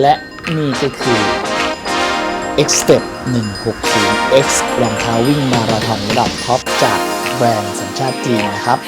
และนี่ก็คือ X Step 160 X รองเท้าวิ่งมาราธอนระดับท็อปจากแบรนด์สัญชาติจีนนะครับ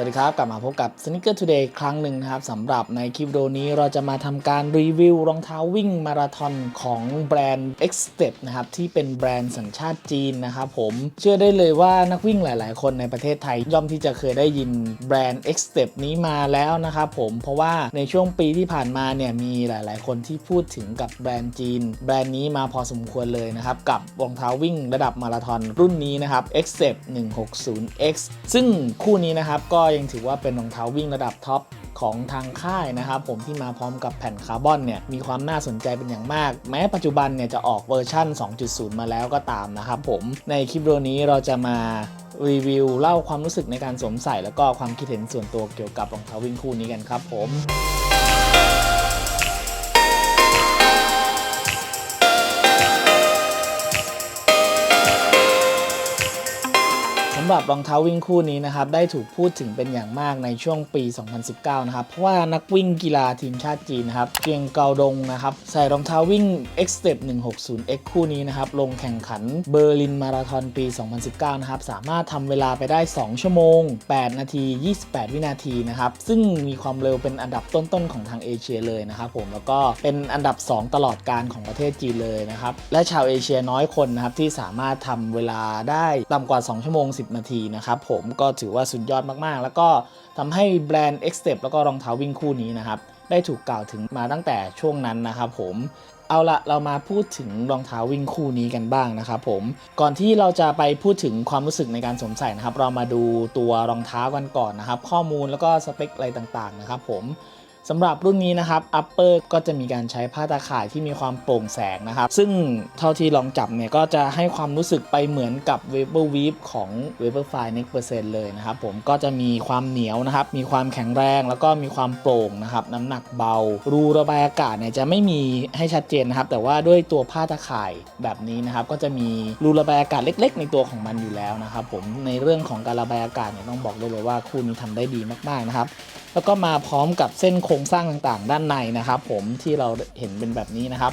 สวัสดีครับ กลับมาพบกับ Sneaker Today ครั้งหนึ่งนะครับสำหรับในคลิปวิดีโอนี้เราจะมาทำการรีวิวรองเท้าวิ่งมาราธอนของแบรนด์ X Step นะครับ ที่เป็นแบรนด์สัญชาติจีนนะครับผมเชื่อได้เลยว่านักวิ่งหลาย ๆ คนในประเทศไทย ย่อมที่จะเคยได้ยินแบรนด์ X Step นี้มาแล้วนะครับผมเพราะว่าในช่วงปีที่ผ่านมาเนี่ยมีหลาย ๆ คนที่พูดถึงกับแบรนด์จีน แบรนด์นี้มาพอสมควรเลยนะครับกับรองเท้าวิ่งระดับมาราธอนรุ่นนี้นะครับ X Step 160X ซึ่งคู่นี้นะครับก็ยังถือว่าเป็นรองเท้าวิ่งระดับท็อปของทางค่ายนะครับผมที่มาพร้อมกับแผ่นคาร์บอนเนี่ยมีความน่าสนใจเป็นอย่างมาก แม้ปัจจุบันเนี่ยจะออกเวอร์ชั่น 2.0 มาแล้วก็ตามนะครับผมในคลิปวิดีโอนี้เราจะมารีวิวเล่าความรู้สึกในการสวมใส่แล้วก็ความคิดเห็นส่วนตัวเกี่ยวกับรองเท้าวิ่งคู่นี้กันครับผมำหรับรองเท้าวิ่งคู่นี้นะครับได้ถูกพูดถึงเป็นอย่างมากในช่วงปี 2019 นะครับเพราะว่านักวิ่งกีฬาทีมชาติจีนนะครับเจียงเกาดงนะครับใส่รองเท้าวิ่ง X Step 160X คู่นี้นะครับลงแข่งขันเบอร์ลินมาราธอนปี 2019 นะครับสามารถทำเวลาไปได้ 2 ชั่วโมง 8 นาที 28 วินาทีนะครับซึ่งมีความเร็วเป็นอันดับต้นๆของทางเอเชียเลยนะครับผมแล้วก็เป็นอันดับ 2 ตลอดการของประเทศจีนเลยนะครับและชาวเอเชียน้อยคนนะครับที่สามารถทำเวลาได้ต่ำกว่า 2 ชั่วโมง 10นาทีนะครับผมก็ถือว่าสุดยอดมากๆ แล้วก็ทำให้แบรนด์ X Step แล้วก็รองเท้าวิ่งคู่นี้นะครับได้ถูกกล่าวถึงมาตั้งแต่ช่วงนั้นนะครับผมเอาละเรามาพูดถึงรองเท้าวิ่งคู่นี้กันบ้างนะครับผมก่อนที่เราจะไปพูดถึงความรู้สึกในการสวมใส่นะครับ เรามาดูตัวรองเท้ากันก่อนนะครับ ข้อมูลแล้วก็สเปคอะไรต่างๆนะครับผม สำหรับรุ่นนี้นะครับ upper ก็จะมีการใช้ผ้าตาข่ายที่มีความโปร่งแสงนะครับ ซึ่งเท่าที่ลองจับเนี่ยก็จะให้ความรู้สึกไปเหมือนกับ Weber Weave ของ Weberfly Next Percent เลยนะครับผมก็จะมีความเหนียวนะครับ มีความแข็งแรงแล้วก็มีความโปร่งนะครับ น้ำหนักเบา รูระบายอากาศเนี่ยจะไม่มีให้ชัดเจนนะครับ แต่ว่าด้วยตัวผ้าตาข่ายแบบนี้นะครับ ก็จะมีรูระบายอากาศเล็ก ๆ ในตัวของมันอยู่แล้วนะครับผมในเรื่องของการระบายอากาศเนี่ยต้องบอกได้เลยว่าคู่นี้ทำได้ดีมากๆนะครับ แล้วก็มาพร้อมกับเส้นโครงสร้างต่างๆ ด้านในนะครับผมที่เราเห็นเป็นแบบนี้นะครับ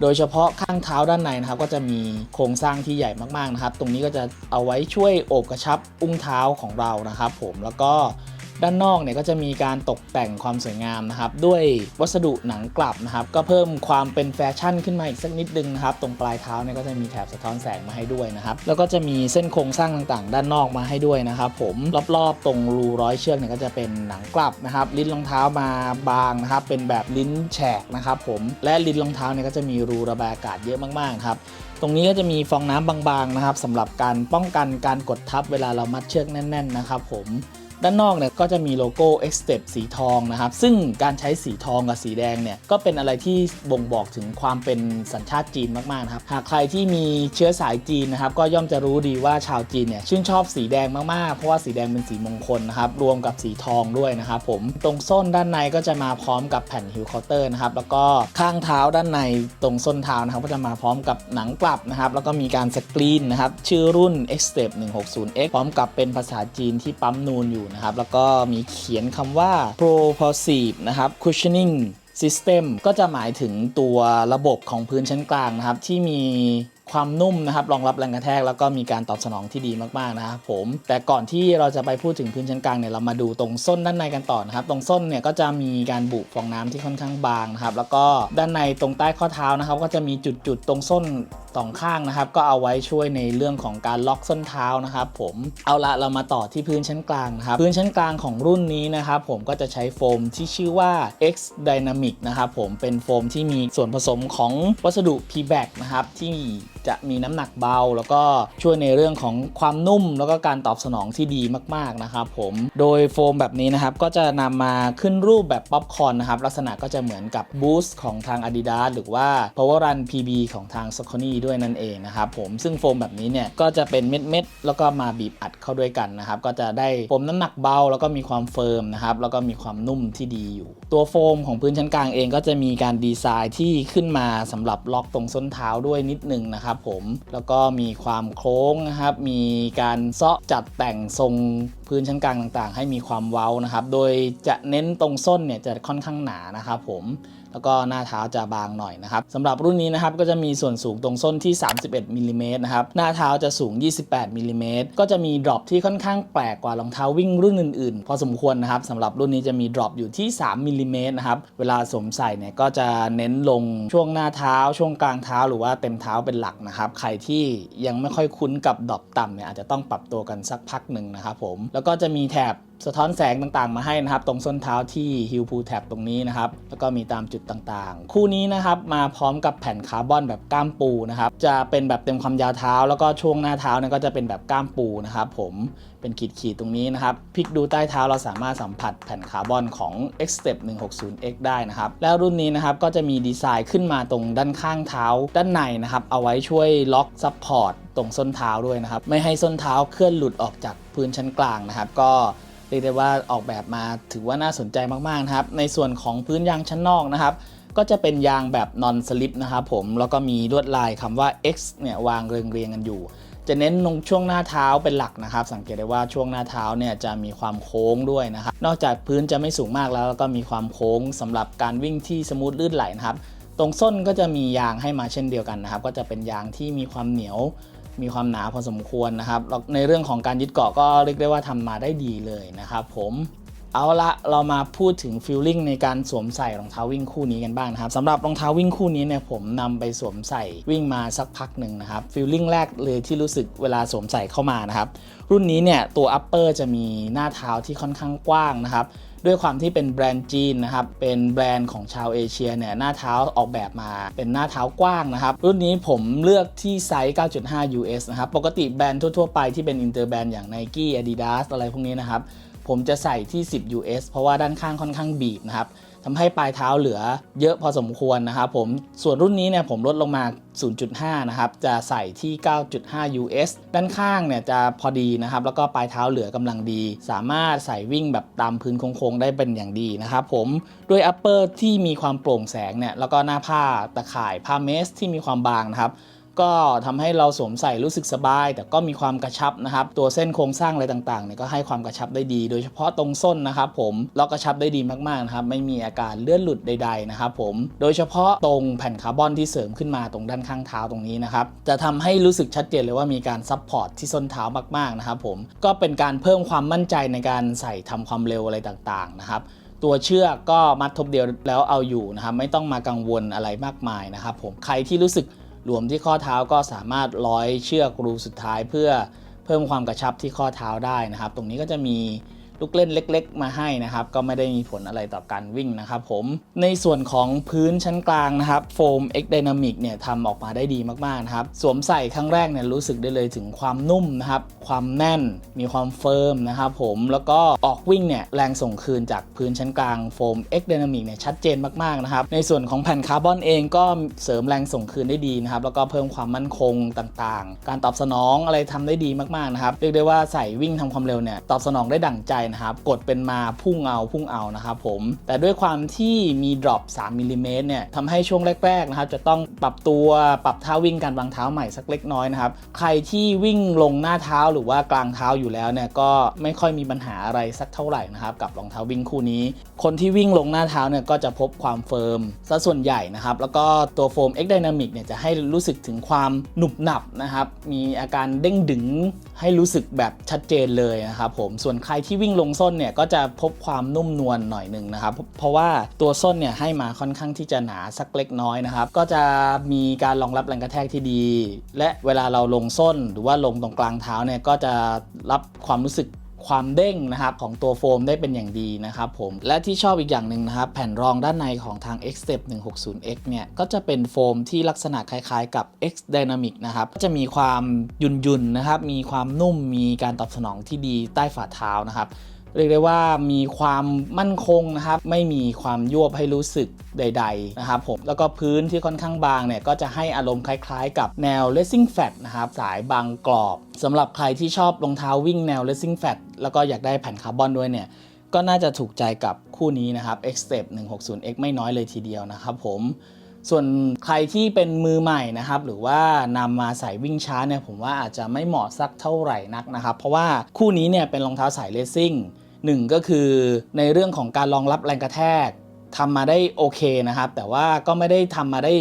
โดยเฉพาะข้างเท้าด้านในนะครับ ก็จะมีโครงสร้างที่ใหญ่มากๆนะครับ ตรงนี้ก็จะเอาไว้ช่วยโอบกระชับอุ้งเท้าของเรานะครับ ผมแล้วก็ ด้านนอกเนี่ยก็จะมีการตกแต่งความสวยงามนะครับด้วยวัสดุหนังกลับนะครับก็เพิ่มความเป็นแฟชั่นขึ้นมาอีกสักนิดนึงนะครับตรงปลายเท้าเนี่ยก็จะมีแถบสะท้อนแสงมาให้ด้วยนะครับแล้วก็จะมีเส้นโครงสร้างต่างๆ ด้านนอกมาให้ด้วยนะครับผมรอบๆ ตรงรูร้อยเชือกเนี่ยก็จะเป็นหนังกลับนะครับลิ้นรองเท้ามาบางนะครับเป็นแบบลิ้นแฉกนะครับผมและลิ้นรองเท้าเนี่ยก็จะมีรูระบายอากาศเยอะมากๆครับตรงนี้ก็จะมีฟองน้ำบางๆนะครับสำหรับการป้องกันการกดทับเวลาเรามัดเชือกแน่น ๆ นะครับผม ด้านนอกเนี่ยก็จะมีโลโก้ X Step สีทองนะครับ ซึ่งการใช้สีทองกับสีแดงเนี่ยก็เป็นอะไรที่บ่งบอกถึงความเป็นสัญชาติจีนมากๆนะครับ หากใครที่มีเชื้อสายจีนนะครับ ก็ย่อมจะรู้ดีว่าชาวจีนเนี่ยชื่นชอบสีแดงมากๆ เพราะว่าสีแดงเป็นสีมงคลนะครับ รวมกับสีทองด้วยนะครับผม ตรงส้นด้านในก็จะมาพร้อมกับแผ่นฮิลคอเตอร์นะครับ แล้วก็ข้างเท้าด้านในตรงส้นเท้านะครับ ก็จะมาพร้อมกับหนังกลับนะครับ แล้วก็มีการสกรีนนะครับ ชื่อรุ่น X Step 160X พร้อมกับเป็นภาษาจีนที่ปั๊มนูนอยู่นะครับ แล้วก็มีเขียนคำว่า propulsive นะครับ cushioning system ก็จะหมายถึงตัวระบบของพื้นชั้นกลางนะครับ ที่มี ความนุ่มนะครับรองรับแรงกระแทกแล้วก็มีการตอบสนองที่ดีมากๆนะครับผม แต่ก่อนที่เราจะไปพูดถึงพื้นชั้นกลางเนี่ยเรามาดูตรงส้นด้านในกันต่อนะครับ ตรงส้นเนี่ยก็จะมีการบุฟองน้ำที่ค่อนข้างบางนะครับ แล้วก็ด้านในตรงใต้ข้อเท้านะครับ ก็จะมีจุดๆตรงส้นสองข้างนะครับ ก็เอาไว้ช่วยในเรื่องของการล็อกส้นเท้านะครับ ผมเอาละเรามาต่อที่พื้นชั้นกลางนะครับพื้นชั้นกลางของรุ่นนี้นะครับผมก็จะใช้โฟมที่ชื่อว่า X Dynamic นะครับผมเป็นโฟมที่มีส่วนผสมของวัสดุ P-back นะครับที่จะมีน้ำหนักเบา แล้วก็ช่วยในเรื่องของความนุ่ม แล้วก็การตอบสนองที่ดีมากๆนะครับผมโดยโฟมแบบนี้นะครับก็จะนำมาขึ้นรูปแบบป๊อปคอร์นนะครับลักษณะก็จะเหมือนกับ Boost ของทาง Adidas หรือว่า Power Run PB ของทาง s o c o n y ด้วยนั่นเองนะครับผมซึ่งโฟมแบบนี้เนี่ยก็จะเป็นเม็ดๆแล้วก็มาบีบอัดเข้าด้วยกันนะครับก็จะได้โฟมน้ำหนักเบา แล้วก็มีความเฟิร์มนะครับแล้วก็มีความนุ่มที่ดีอยู่ ตัวโฟมของพื้นชั้นกลางเองก็จะมีการดีไซน์ที่ขึ้นมาสำหรับล็อกตรงส้นเท้าด้วยนิดนึงนะครับนะครับผมแล้วก็มีความโค้งนะครับมีการเซาะจัดแต่งทรง พื้นชั้นกลางต่างๆ ให้มีความเว้านะครับ โดยจะเน้นตรงส้นเนี่ยจะค่อนข้างหนานะครับผมแล้วก็หน้าเท้าจะบางหน่อยนะครับสำหรับรุ่นนี้นะครับก็จะมีส่วนสูงตรงส้นที่ 31มิลลิเมตรนะครับหน้าเท้าจะสูง 28มิลลิเมตรก็จะมีดรอปที่ค่อนข้างแปลกกว่ารองเท้าวิ่งรุ่นอื่นๆ พอสมควรนะครับสำหรับรุ่นนี้จะมีดรอปอยู่ที่3มิลลิเมตรนะครับเวลาสวมใส่เนี่ยก็จะเน้นลงช่วงหน้าเท้า ช่วงกลางเท้าหรือว่าเต็มเท้าเป็นหลักนะครับใครที่ยังไม่ค่อยคุ้นกับดรอปต่ำเนี่ยอาจจะต้องปรับตัวกันสักพักหนึ่งนะครับผมแล้วก็จะมีแถบ สะท้อนแสงต่างๆ มาให้นะครับ ตรงส้นเท้าที่ฮิลพูแท็บตรงนี้นะครับ แล้วก็มีตามจุดต่างๆ คู่นี้นะครับมาพร้อมกับแผ่นคาร์บอนแบบก้ามปูนะครับ จะเป็นแบบเต็มความยาวเท้า แล้วก็ช่วงหน้าเท้าเนี่ยก็จะเป็นแบบก้ามปูนะครับ ผมเป็นขีดๆตรงนี้นะครับพลิกดูใต้เท้าเราสามารถสัมผัสแผ่นคาร์บอนของ X Step 160X ได้นะครับ แล้วรุ่นนี้นะครับก็จะมีดีไซน์ขึ้นมาตรงด้านข้างเท้า ด้านในนะครับ เอาไว้ช่วยล็อกซับพอร์ตตรงส้นเท้าด้วยนะครับ ไม่ให้ส้นเท้าเคลื่อนหลุดออกจากพื้นชั้นกลางนะครับ ก็ เรียกได้ว่าออกแบบมาถือว่าน่าสนใจมากๆนะครับ ในส่วนของพื้นยางชั้นนอกนะครับ ก็จะเป็นยางแบบนอนสลิปนะครับผมแล้วก็มีลวดลายคำว่า X เนี่ยวางเรียงเรียงๆกันอยู่ จะเน้นลงช่วงหน้าเท้าเป็นหลักนะครับ สังเกตได้ว่าช่วงหน้าเท้าเนี่ยจะมีความโค้งด้วยนะครับ นอกจากพื้นจะไม่สูงมากแล้ว แล้วก็มีความโค้งสำหรับการวิ่งที่สมูทลื่นไหลนะครับ ตรงส้นก็จะมียางให้มาเช่นเดียวกันนะครับ ก็จะเป็นยางที่มีความเหนียว มีความหนาพอสมควรนะครับแล้วในเรื่องของการยึดเกาะก็เรียกได้ว่าทำมาได้ดีเลยนะครับผมเอาละเรามาพูดถึงฟิลลิ่งในการสวมใส่รองเท้าวิ่งคู่นี้กันบ้างนะครับสำหรับรองเท้าวิ่งคู่นี้เนี่ยผมนำไปสวมใส่วิ่งมาสักพักหนึ่งนะครับฟิลลิ่งแรกเลยที่รู้สึกเวลาสวมใส่เข้ามานะครับรุ่นนี้เนี่ยตัว upper จะมีหน้าเท้าที่ค่อนข้างกว้างนะครับ ด้วยความที่เป็นแบรนด์จีนนะครับ เป็นแบรนด์ของชาวเอเชียเนี่ยหน้าเท้าออกแบบมาเป็นหน้าเท้ากว้างนะครับ รุ่นนี้ผมเลือกที่ไซส์ 9.5 US นะครับ ปกติแบรนด์ทั่วๆไปที่เป็นอินเตอร์แบรนด์อย่าง Nike Adidas อะไรพวกนี้นะครับ ผมจะใส่ที่ 10 US เพราะว่าด้านข้างค่อนข้างบีบนะครับทำให้ปลายเท้าเหลือเยอะพอสมควรนะครับผมส่วนรุ่นนี้เนี่ยผมลดลงมา 0.5 นะครับ จะใส่ที่ 9.5 US ด้านข้างเนี่ยจะพอดีนะครับ แล้วก็ปลายเท้าเหลือกำลังดี สามารถใส่วิ่งแบบตามพื้นโค้งๆได้เป็นอย่างดีนะครับผมด้วยอัปเปอร์ที่มีความโปร่งแสงเนี่ยแล้วก็หน้าผ้าตะข่ายผ้าเมสที่มีความบางนะครับ ก็ทำให้เราสวมใส่รู้สึกสบาย แต่ก็มีความกระชับนะครับ ตัวเส้นโครงสร้างอะไรต่างๆเนี่ยก็ให้ความกระชับได้ดี โดยเฉพาะตรงส้นนะครับผมล็อกกระชับได้ดีมากๆนะครับไม่มีอาการเลื่อนหลุดใด ๆนะครับผมโดยเฉพาะตรงแผ่นคาร์บอนที่เสริมขึ้นมาตรงด้านข้างเท้าตรงนี้นะครับจะทำให้รู้สึกชัดเจนเลยว่ามีการซับพอร์ตที่ส้นเท้ามากๆนะครับผมก็เป็นการเพิ่มความมั่นใจในการใส่ทำความเร็วอะไรต่างๆนะครับตัวเชือกก็มัดทบเดียวแล้วเอาอยู่นะครับไม่ต้องมากังวลอะไรมากมายนะครับผมใครที่รู้สึก หลวมที่ข้อเท้าก็สามารถร้อยเชือกรูสุดท้ายเพื่อเพิ่มความกระชับที่ข้อเท้าได้นะครับ ตรงนี้ก็จะมี ลูกเล่นเล็ก ๆ มาให้นะครับ ก็ไม่ได้มีผลอะไรต่อการวิ่งนะครับผม ในส่วนของพื้นชั้นกลางนะครับโฟม X Dynamic เนี่ยทำออกมาได้ดีมาก ๆ นะครับ สวมใส่ครั้งแรกเนี่ยรู้สึกได้เลยถึงความนุ่มนะครับ ความแน่น มีความเฟิร์มนะครับผม แล้วก็ออกวิ่งเนี่ยแรงส่งคืนจากพื้นชั้นกลางโฟม X Dynamic เนี่ยชัดเจนมาก ๆ นะครับ ในส่วนของแผ่นคาร์บอนเองก็เสริมแรงส่งคืนได้ดีนะครับ แล้วก็เพิ่มความมั่นคงต่างๆ การตอบสนองอะไรทำได้ดีมาก ๆ นะครับ เรียกได้ว่าใส่วิ่งทำความเร็วเนี่ยตอบสนองได้ดั่งใจนะครับ กดเป็นมาพุ่งเอาพุ่งเอานะครับผม แต่ด้วยความที่มีดรอป3มิลลิเมตรเนี่ยทำให้ช่วงแรกๆนะครับ จะต้องปรับตัวปรับท่าวิ่งการวางเท้าใหม่สักเล็กน้อยนะครับ ใครที่วิ่งลงหน้าเท้าหรือว่ากลางเท้าอยู่แล้วเนี่ยก็ไม่ค่อยมีปัญหาอะไรสักเท่าไหร่นะครับกับรองเท้าวิ่งคู่นี้ คนที่วิ่งลงหน้าเท้าเนี่ยก็จะพบความเฟิร์มซะส่วนใหญ่นะครับ แล้วก็ตัวโฟม X Dynamic เนี่ยจะให้รู้สึกถึงความหนุบหนับนะครับ มีอาการเด้งดึงให้รู้สึกแบบชัดเจนเลยนะครับผม ส่วนใครที่วิ่งลงส้นเนี่ยก็จะพบความนุ่มนวลหน่อยหนึ่งนะครับ เพราะว่าตัวส้นเนี่ยให้มาค่อนข้างที่จะหนาสักเล็กน้อยนะครับ ก็จะมีการรองรับแรงกระแทกที่ดี และเวลาเราลงส้นหรือว่าลงตรงกลางเท้าเนี่ยก็จะรับความรู้สึก ความเด้งนะครับของตัวโฟมได้เป็นอย่างดีนะครับผมและที่ชอบอีกอย่างหนึ่งนะครับแผ่นรองด้านในของทาง X Step 160X เนี่ยก็จะเป็นโฟมที่ลักษณะคล้ายๆกับ X Dynamic นะครับก็จะมีความยุนๆนะครับมีความนุ่มมีการตอบสนองที่ดีใต้ฝ่าเท้านะครับ เรียกได้ว่ามีความมั่นคงนะครับ ไม่มีความยวบให้รู้สึกใด ๆ นะครับผมแล้วก็พื้นที่ค่อนข้างบางเนี่ยก็จะให้อารมณ์คล้ายๆ กับแนว racing fat นะครับ สายบางกรอบสำหรับใครที่ชอบรองเท้าวิ่งแนว racing fat แล้วก็อยากได้แผ่นคาร์บอนด้วยเนี่ยก็น่าจะถูกใจกับคู่นี้นะครับ X Step 160X ไม่น้อยเลยทีเดียวนะครับผมส่วนใครที่เป็นมือใหม่นะครับ หรือว่านำมาใส่วิ่งช้าเนี่ยผมว่าอาจจะไม่เหมาะสักเท่าไหร่นักนะครับ เพราะว่าคู่นี้เนี่ยเป็นรองเท้าสายเลสซิ่ง หนึ่งก็คือในเรื่องของการรองรับแรงกระแทกทำมาได้โอเคนะครับ แต่ว่าก็ไม่ได้ทำมาได้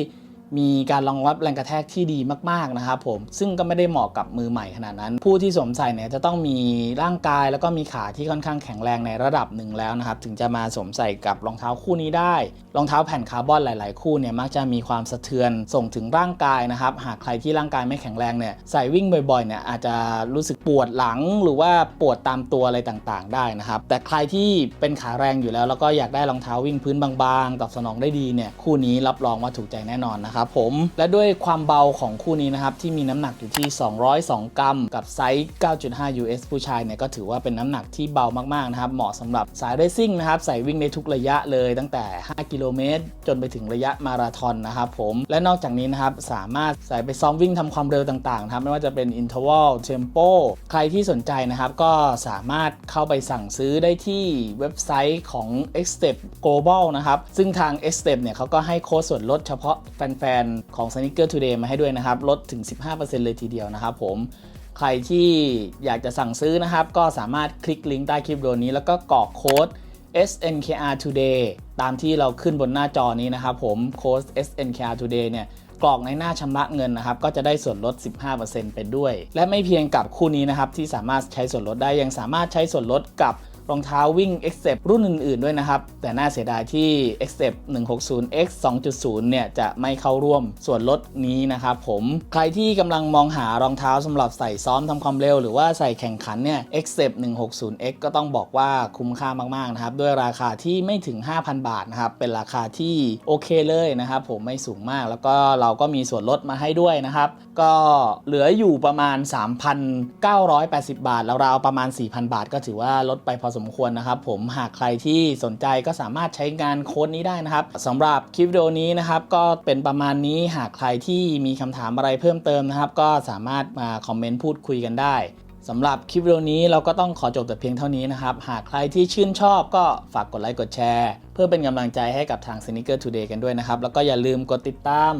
มีการรองรับแรงกระแทกที่ดีมากๆนะครับผมซึ่งก็ไม่ได้เหมาะกับมือใหม่ขนาดนั้น ผู้ที่สวมใส่เนี่ยจะต้องมีร่างกายแล้วก็มีขาที่ค่อนข้างแข็งแรงในระดับหนึ่งแล้วนะครับถึงจะมาสวมใส่กับรองเท้าคู่นี้ได้ รองเท้าแผ่นคาร์บอนหลาย ๆ คู่เนี่ยมักจะมีความสะเทือนส่งถึงร่างกายนะครับหากใครที่ร่างกายไม่แข็งแรงเนี่ยใส่วิ่งบ่อย ๆ เนี่ยอาจจะรู้สึกปวดหลังหรือว่าปวดตามตัวอะไรต่างๆ ได้นะครับแต่ใครที่เป็นขาแรงอยู่แล้ว แล้วก็อยากได้รองเท้าวิ่งพื้นบาง ๆ ตอบสนองได้ดีเนี่ยคู่นี้รับรองว่าถูกใจแน่นอนนะครับผมและด้วยความเบาของคู่นี้นะครับที่มีน้ำหนักอยู่ที่ 202 กรัม กับไซส์ 9.5 US ผู้ชายเนี่ยก็ถือว่าเป็นน้ำหนักที่เบามากๆนะครับเหมาะสำหรับสายเรซซิ่งนะครับใส่วิ่งได้ทุกระยะเลยตั้งแต่ 5 กิโลเมตร จนไปถึงระยะมาราธอนนะครับผมและนอกจากนี้นะครับสามารถใส่ไปซ้อมวิ่งทำความเร็วต่างๆนะครับไม่ว่าจะเป็น interval tempo ใครที่สนใจนะครับก็สามารถเข้าไปสั่งซื้อได้ที่เว็บไซต์ของ Xstep Global นะครับซึ่งทาง Xstep เนี่ยเขาก็ให้โค้ดส่วนลดเฉพาะแฟนๆของ Sneaker Today มาให้ด้วยนะครับ ลดถึง 15%เลยทีเดียวนะครับผมใครที่อยากจะสั่งซื้อนะครับ ก็สามารถคลิกลิงก์ใต้คลิปวิดีโอนี้แล้วก็กรอกโค้ด SNKR Today ตามที่เราขึ้นบนหน้าจอนี้นะครับผมโค้ด SNKR Today เนี่ยกรอกในหน้าชำระเงินนะครับ ก็จะได้ส่วนลด 15%ไปด้วย และไม่เพียงกับคู่นี้นะครับ ที่สามารถใช้ส่วนลดได้ยังสามารถใช้ส่วนลดกับ รองเท้าวิ่ง x c e p รุ่นอื่นๆด้วยนะครับ แต่น่าเสียดายที่ x c e p 160 x 2.0 เนี่ย จะไม่เข้าร่วมส่วนลดนี้นะครับผมใครที่กำลังมองหารองเท้าสำหรับใส่ซ้อมทำความเร็ว หรือว่าใส่แข่งขันเนี่ย x c e p 160 x ก็ต้องบอกว่าคุ้มค่ามากๆนะครับ ด้วยราคาที่ไม่ถึง 5,000 บาทนะครับ เป็นราคาที่โอเคเลยนะครับผมไม่สูงมากแล้วก็เราก็มีส่วนลดมาให้ด้วยนะครับ ก็เหลืออยู่ประมาณ 3,980 บาทแล้วราวๆประมาณ 4,000 บาท ก็ถือว่าลดไปพอสสมควรนะครับ ผมหากใครที่สนใจก็สามารถใช้งานโค้ดนี้ได้นะครับสำหรับคลิปวิดีโอนี้นะครับก็เป็นประมาณนี้หากใครที่มีคำถามอะไรเพิ่มเติมนะครับ ก็สามารถมาคอมเมนต์พูดคุยกันได้สำหรับคลิปวิดีโอนี้เราก็ต้องขอจบแต่เพียงเท่านี้นะครับ หากใครที่ชื่นชอบก็ฝากกดไลค์กดแชร์ เพื่อเป็นกำลังใจให้กับทาง Sneaker Today กันด้วยนะครับ แล้วก็อย่าลืมกดติดตาม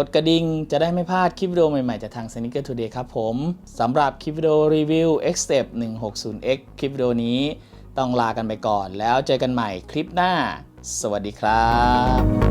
กดกระดิ่งจะได้ไม่พลาดคลิปวิดีโอใหม่ ๆ จากทาง Sneaker Today ครับผมสำหรับคลิปวิดีโอรีวิว X Step 160X คลิปวิดีโอนี้ต้องลากันไปก่อน แล้วเจอกันใหม่คลิปหน้า สวัสดีครับ